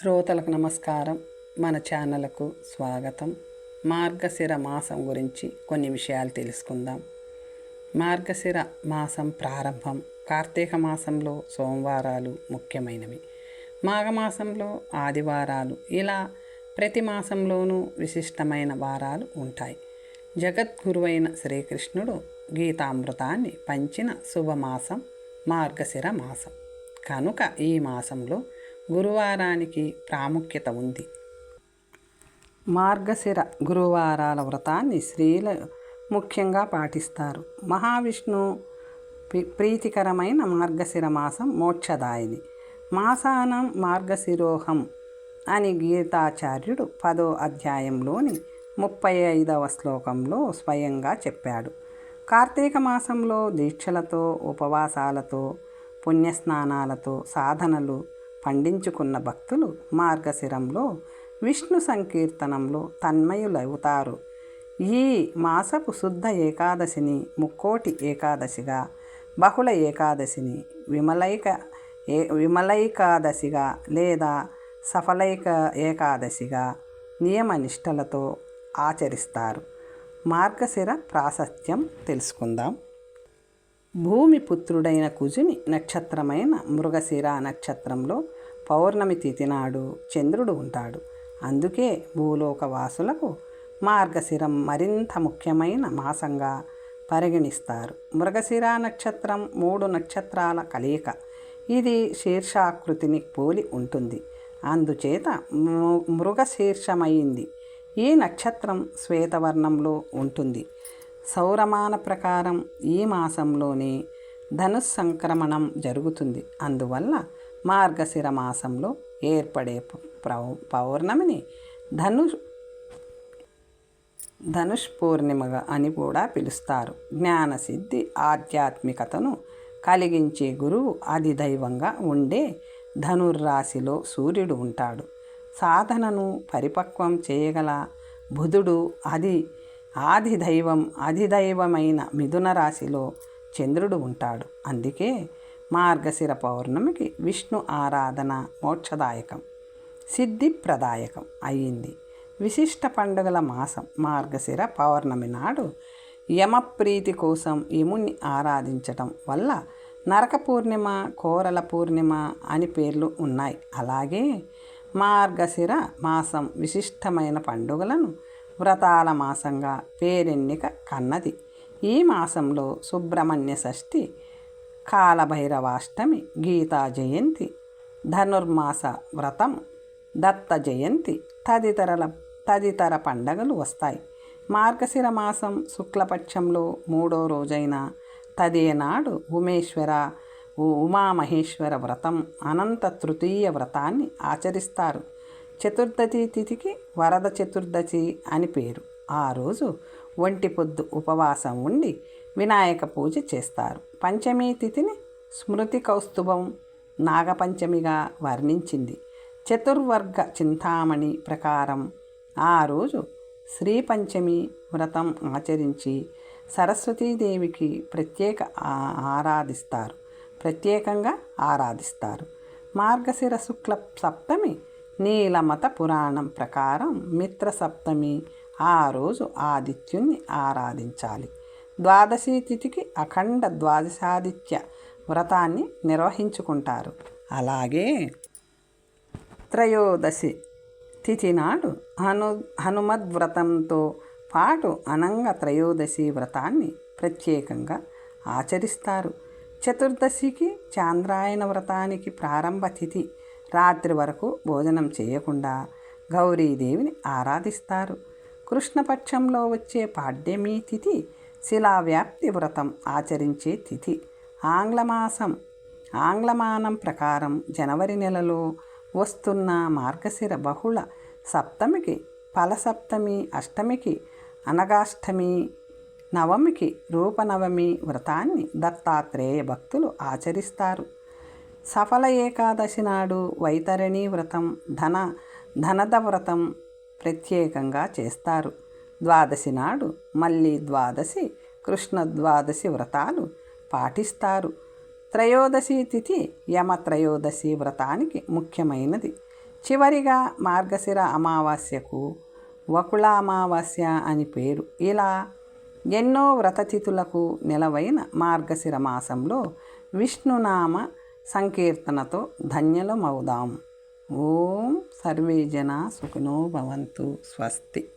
శ్రోతలకు నమస్కారం. మన ఛానల్కు స్వాగతం. మార్గశిర మాసం గురించి కొన్ని విషయాలు తెలుసుకుందాం. మార్గశిర మాసం ప్రారంభం కార్తీక మాసంలో సోమవారాలు ముఖ్యమైనవి. మాఘమాసంలో ఆదివారాలు ఇలా ప్రతి మాసంలోనూ విశిష్టమైన వారాలు ఉంటాయి. జగద్గురువైన శ్రీకృష్ణుడు గీతామృతాన్ని పంచిన శుభమాసం మార్గశిర మాసం. కనుక ఈ మాసంలో గురువారానికి ప్రాముఖ్యత ఉంది. మార్గశిర గురువారాల వ్రతాన్ని స్త్రీలు ముఖ్యంగా పాటిస్తారు. మహావిష్ణు ప్రీతికరమైన మార్గశిర మాసం మోక్షదాయిని. మాసానం మార్గశిరోహం అని గీతాచార్యుడు పదో అధ్యాయంలోని ముప్పై ఐదవ శ్లోకంలో స్వయంగా చెప్పాడు. కార్తీక మాసంలో దీక్షలతో ఉపవాసాలతో పుణ్యస్నానాలతో సాధనలు పండించుకున్న భక్తులు మార్గశిరంలో విష్ణు సంకీర్తనంలో తన్మయులవుతారు. ఈ మాసపు శుద్ధ ఏకాదశిని ముక్కోటి ఏకాదశిగా బహుళ ఏకాదశిని విమలైక ఏ విమలైకాదశిగా లేదా సఫలైక ఏకాదశిగా నియమనిష్టలతో ఆచరిస్తారు. మార్గశిర ప్రాశస్త్యం తెలుసుకుందాం. భూమి పుత్రుడైన కుజుని నక్షత్రమైన మృగశిర నక్షత్రంలో పౌర్ణమి తిథి నాడు చంద్రుడు ఉంటాడు. అందుకే భూలోక వాసులకు మార్గశిరం మరింత ముఖ్యమైన మాసంగా పరిగణిస్తారు. మృగశిర నక్షత్రం మూడు నక్షత్రాల కలయిక. ఇది శీర్షాకృతిని పోలి ఉంటుంది. అందుచేత మృగశీర్షమైంది ఈ నక్షత్రం శ్వేతవర్ణంలో ఉంటుంది. సౌరమాన ప్రకారం ఈ మాసంలోనే ధనుస్ సంక్రమణం జరుగుతుంది. అందువల్ల మార్గశిర మాసంలో ఏర్పడే పౌర్ణమిని ధనుష్ ధనుష్ పూర్ణిమగా అని కూడా పిలుస్తారు. జ్ఞానసిద్ధి ఆధ్యాత్మికతను కలిగించే గురువు అధిదైవంగా ఉండే ధనుర్రాశిలో సూర్యుడు ఉంటాడు. సాధనను పరిపక్వం చేయగల బుధుడు అది ఆదిదైవం అధిదైవమైన మిథున రాశిలో చంద్రుడు ఉంటాడు. అందుకే మార్గశిర పౌర్ణమికి విష్ణు ఆరాధన మోక్షదాయకం సిద్ధిప్రదాయకం అయింది. విశిష్ట పండుగల మాసం మార్గశిర పౌర్ణమి నాడు యమప్రీతి కోసం యముని ఆరాధించటం వల్ల నరక పూర్ణిమ కోరల పూర్ణిమ అని పేర్లు ఉన్నాయి. అలాగే మార్గశిర మాసం విశిష్టమైన పండుగలను వ్రతాల మాసంగా పేరెన్నిక కన్నది. ఈ మాసంలో సుబ్రహ్మణ్య షష్ఠి కాలభైరవాష్టమి గీతా జయంతి ధనుర్మాస వ్రతం దత్త జయంతి తదితరల తదితర పండగలు వస్తాయి. మార్గశిర మాసం శుక్లపక్షంలో మూడో రోజైన తదే నాడు ఉమేశ్వర ఉ- ఉమామహేశ్వర వ్రతం అనంత తృతీయ వ్రతాన్ని ఆచరిస్తారు. చతుర్దశి తిథికి వరద చతుర్దశి అని పేరు. ఆ రోజు ఒంటి పొద్దు ఉపవాసం ఉండి వినాయక పూజ చేస్తారు. పంచమీ తిథిని స్మృతి కౌస్తుభం నాగపంచమిగా వర్ణించింది. చతుర్వర్గ చింతామణి ప్రకారం ఆ రోజు శ్రీ పంచమి వ్రతం ఆచరించి సరస్వతీదేవికి ప్రత్యేక ఆరాధిస్తారు. ప్రత్యేకంగా ఆరాధిస్తారు. మార్గశిర శుక్ల సప్తమి నీలమత పురాణం ప్రకారం మిత్ర సప్తమి ఆ రోజు ఆదిత్యుణ్ణి ఆరాధించాలి. ద్వాదశి తిథికి అఖండ ద్వాదశాదిత్య వ్రతాన్ని నిర్వహించుకుంటారు. అలాగే త్రయోదశి తిథి నాడు హను హనుమద్వ్రతంతో పాటు అనంగ త్రయోదశి వ్రతాన్ని ప్రత్యేకంగా ఆచరిస్తారు. చతుర్దశికి చాంద్రాయణ వ్రతానికి ప్రారంభ తిథి రాత్రి వరకు భోజనం చేయకుండా గౌరీదేవిని ఆరాధిస్తారు. కృష్ణపక్షంలో వచ్చే పాడ్యమీ తిథి శిలావ్యాప్తి వ్రతం ఆచరించే తిథి. ఆంగ్లమాసం. ఆంగ్లమానం ప్రకారం జనవరి నెలలో వస్తున్న మార్గశిర బహుళ సప్తమికి ఫలసప్తమి అష్టమికి అనగాష్టమి నవమికి రూపనవమి వ్రతాన్ని దత్తాత్రేయ భక్తులు ఆచరిస్తారు. సఫల ఏకాదశి నాడు వైతరణి వ్రతం ధన ధనద వ్రతం ప్రత్యేకంగా చేస్తారు. ద్వాదశి నాడు మళ్ళీ ద్వాదశి కృష్ణ ద్వాదశి వ్రతాలు పాటిస్తారు. త్రయోదశి తిథి యమ త్రయోదశి వ్రతానికి ముఖ్యమైనది. చివరిగా మార్గశిర అమావాస్యకు వకుళ అమావాస్య అని పేరు. ఇలా ఎన్నో వ్రతతిథులకు నిలవైన మార్గశిర మాసంలో విష్ణునామ సంకీర్తనతో ధన్యలమవుదాం. ఓం సర్వే జన సుఖినో భవంతు. స్వస్తి.